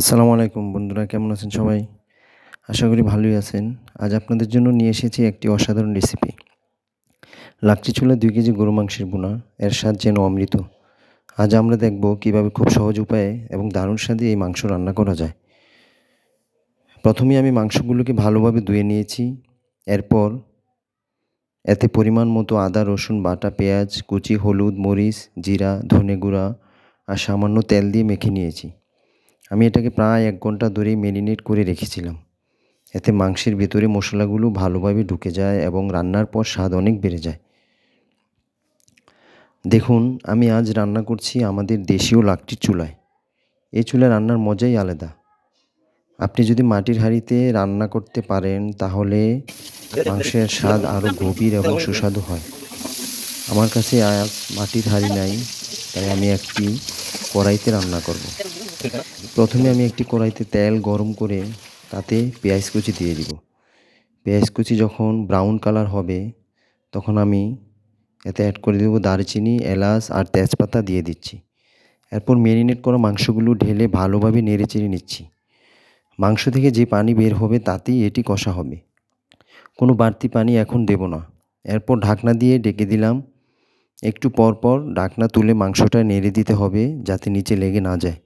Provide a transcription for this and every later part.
আসসালামু আলাইকুম বন্ধুরা, কেমন আছেন সবাই? আশা করি ভালোই আছেন। আজ আপনাদের জন্য নিয়ে এসেছি একটি অসাধারণ রেসিপি লাকচি চুলা দুই কেজি গরু মাংসের বোনা, এর স্বাদ যেন অমৃত। আজ আমরা দেখব কীভাবে খুব সহজ উপায়ে এবং দারুণ স্বাদে এই মাংস রান্না করা যায়। প্রথমে আমি মাংসগুলোকে ভালোভাবে ধুয়ে নিয়েছি। এরপর এতে পরিমাণ মতো আদা, রসুন, বাটা, পেঁয়াজ, কুচি, হলুদ, মরিচ, জিরা, ধনে গুঁড়া আর সামান্য তেল দিয়ে মেখে নিয়েছি। আমি এটাকে প্রায় এক ঘণ্টা ধরেই ম্যারিনেট করে রেখেছিলাম। এতে মাংসের ভেতরে মশলাগুলো ভালোভাবে ঢুকে যায় এবং রান্নার পর স্বাদ অনেক বেড়ে যায়। দেখুন, আমি আজ রান্না করছি আমাদের দেশীয় লাকটির চুলায়। এই চুলায় রান্নার মজাই আলাদা। আপনি যদি মাটির হাঁড়িতে রান্না করতে পারেন, তাহলে মাংসের স্বাদ আরও গভীর এবং সুস্বাদু হয়। আমার কাছে আজ মাটির হাঁড়ি নাই, তাই আমি একটি কড়াইতে রান্না করব। প্রথমে আমি একটি কড়াইতে তেল গরম করে তাতে পেঁয়াজ কুচি দিয়ে দিব। পেঁয়াজ কুচি যখন ব্রাউন কালার হবে, তখন আমি এতে অ্যাড করে দেবো দারচিনি, এলাচ আর তেজপাতা দিয়ে দিচ্ছি। এরপর ম্যারিনেট করা মাংসগুলো ঢেলে ভালোভাবে নেড়ে চেড়ে নিচ্ছি। মাংস থেকে যে পানি বের হবে, তাতেই এটি কষা হবে। কোনো বাড়তি পানি এখন দেব না। এরপর ঢাকনা দিয়ে ডেকে দিলাম। একটু পর পর ঢাকনা তুলে মাংসটা নেড়ে দিতে হবে, যাতে নিচে লেগে না যায়।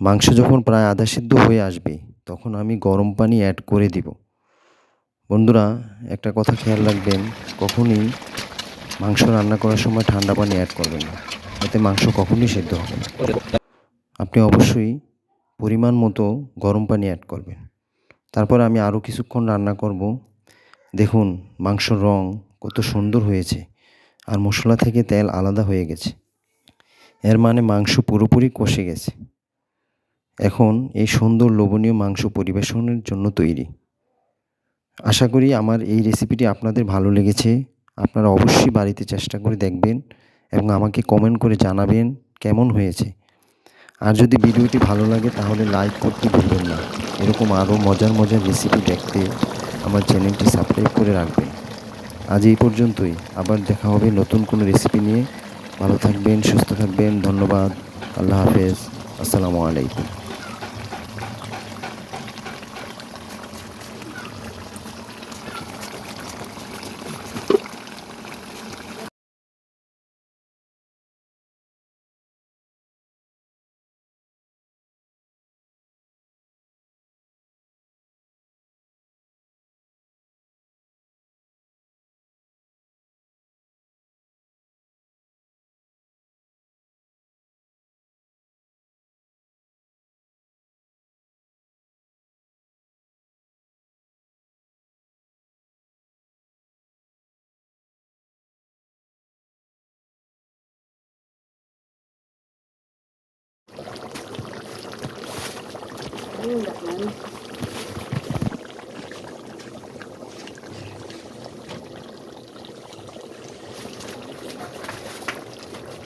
মাংস যখন প্রায় আধা সিদ্ধ হয়ে আসবে, তখন আমি গরম পানি অ্যাড করে দিব। বন্ধুরা, একটা কথা খেয়াল রাখবেন, কখনই মাংস রান্না করার সময় ঠান্ডা পানি অ্যাড করবেন না। এতে মাংস কখনই সেদ্ধ হবে না। আপনি অবশ্যই পরিমাণ মতো গরম পানি অ্যাড করবেন। তারপর আমি আরও কিছুক্ষণ রান্না করব। দেখুন, মাংসর রং কত সুন্দর হয়েছে আর মশলা থেকে তেল আলাদা হয়ে গেছে। এর মানে মাংস পুরোপুরি কষে গেছে। এখন এই সুন্দর লোভনীয় মাংস পরিবেশনের জন্য তৈরি। আশা করি আমার এই রেসিপিটি আপনাদের ভালো লেগেছে। আপনারা অবশ্যই বাড়িতে চেষ্টা করে দেখবেন এবং আমাকে কমেন্ট করে জানাবেন কেমন হয়েছে। আর যদি ভিডিওটি ভালো লাগে তাহলে লাইক করতে ভুলবেন না। এরকম আরও মজার মজার রেসিপি দেখতে আমার চ্যানেলটি সাবস্ক্রাইব করে রাখবেন। আজ এই পর্যন্তই। আবার দেখা হবে নতুন কোনো রেসিপি নিয়ে। ভালো থাকবেন, সুস্থ থাকবেন। ধন্যবাদ। আল্লাহ হাফেজ। আসসালামু আলাইকুম। 用的门